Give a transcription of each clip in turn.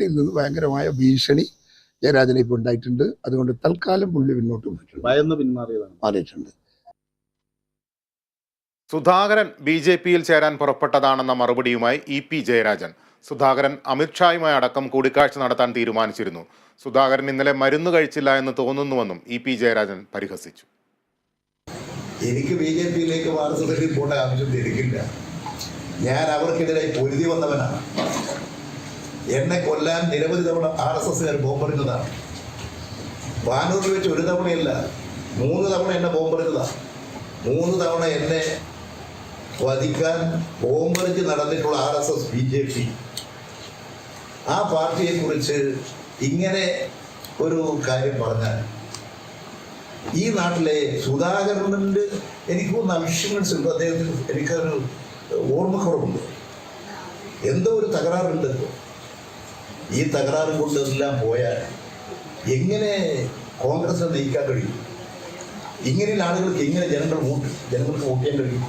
പാർട്ടിയിൽ നിന്ന് ഭയങ്കരമായ ഭീഷണി ജയരാജനെ ഇപ്പോൾ ഉണ്ടായിട്ടുണ്ട്. അതുകൊണ്ട് തൽക്കാലം പുള്ളി പോയിട്ടുണ്ട്. ഭയന്ന് പിന്മാറിയതാണ്. മാറിയിട്ടുണ്ട്. സുധാകരൻ ബി ജെ പിയിൽ ചേരാൻ പുറപ്പെട്ടതാണെന്ന മറുപടിയുമായി ഇ പി ജയരാജൻ. സുധാകരൻ അമിത്ഷായുമായി അടക്കം കൂടിക്കാഴ്ച നടത്താൻ തീരുമാനിച്ചിരുന്നു. സുധാകരൻ ഇന്നലെ മരുന്ന് കഴിച്ചില്ല എന്ന് തോന്നുന്നുവെന്നും ഇ പി ജയരാജൻ പരിഹസിച്ചു. എനിക്ക് ബി ജെ പിയിലേക്ക് വാർത്തകളിൽ പോകേണ്ട ആവശ്യം എനിക്കില്ല. ഞാൻ അവർക്കെതിരായി പൊരുതി വന്നവനാണ്. എന്നെ കൊല്ലാൻ നിരവധി തവണ ആർ എസ് എസ്സുകാർ ബോംബെറിഞ്ഞതാണ്. വാനൂരിൽ വെച്ച് ഒരു തവണയല്ല മൂന്ന് തവണ എന്നെ ബോംബെറിഞ്ഞതാണ് മൂന്ന് തവണ എന്നെ വധിക്കാൻ ബോംബെറിഞ്ഞ് നടന്നിട്ടുള്ള R S S B J P. ആ പാർട്ടിയെക്കുറിച്ച് ഇങ്ങനെ ഒരു കാര്യം പറഞ്ഞാൽ ഈ നാട്ടിലെ സുധാകരനുണ്ട് എനിക്ക് തോന്നുന്ന അവിഷ്യമൻസ് ഉണ്ട് അദ്ദേഹത്തിന് എനിക്കൊരു ഓർമ്മക്കുറവുണ്ട്. എന്തോ ഒരു തകരാറുണ്ട് ഈ തകരാറ് കൊണ്ടെല്ലാം പോയാൽ എങ്ങനെ കോൺഗ്രസിനെ നയിക്കാൻ കഴിയും? ഇങ്ങനെയുള്ള ആളുകൾക്ക് എങ്ങനെ ജനങ്ങൾ വോട്ട് ജനങ്ങൾക്ക് വോട്ട് ചെയ്യാൻ കഴിയും?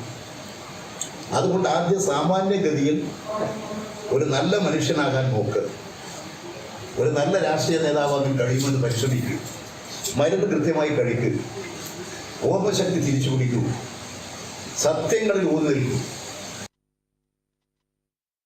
അതുകൊണ്ട് ആദ്യ സാമാന്യഗതിയിൽ ഒരു നല്ല മനുഷ്യനാകാൻ നോക്ക്. ഒരു നല്ല രാഷ്ട്രീയ നേതാവാകാൻ കഴിയുമെന്ന് പരിശ്രമിക്കുക മരുന്ന് കൃത്യമായി കഴിക്കുക ഓർമ്മശക്തി തിരിച്ചു പിടിക്കൂ സത്യങ്ങളിൽ ഊന്നു നിൽക്കൂ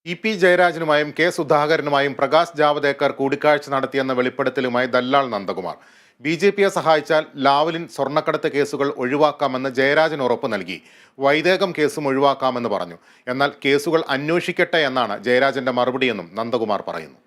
ഇ പി ജയരാജനുമായും കെ സുധാകരനുമായും പ്രകാശ് ജാവദേക്കർ കൂടിക്കാഴ്ച നടത്തിയെന്ന വെളിപ്പെടുത്തലുമായി ദല്ലാൾ നന്ദകുമാർ. ബി ജെ പിയെ സഹായിച്ചാൽ ലാവലിൻ സ്വർണക്കടത്ത് കേസുകൾ ഒഴിവാക്കാമെന്ന് ജയരാജൻ ഉറപ്പ് നൽകി. വൈദേകം കേസും ഒഴിവാക്കാമെന്ന് പറഞ്ഞു. എന്നാൽ കേസുകൾ അന്വേഷിക്കട്ടെ എന്നാണ് ജയരാജന്റെ മറുപടിയെന്നും നന്ദകുമാർ പറയുന്നു.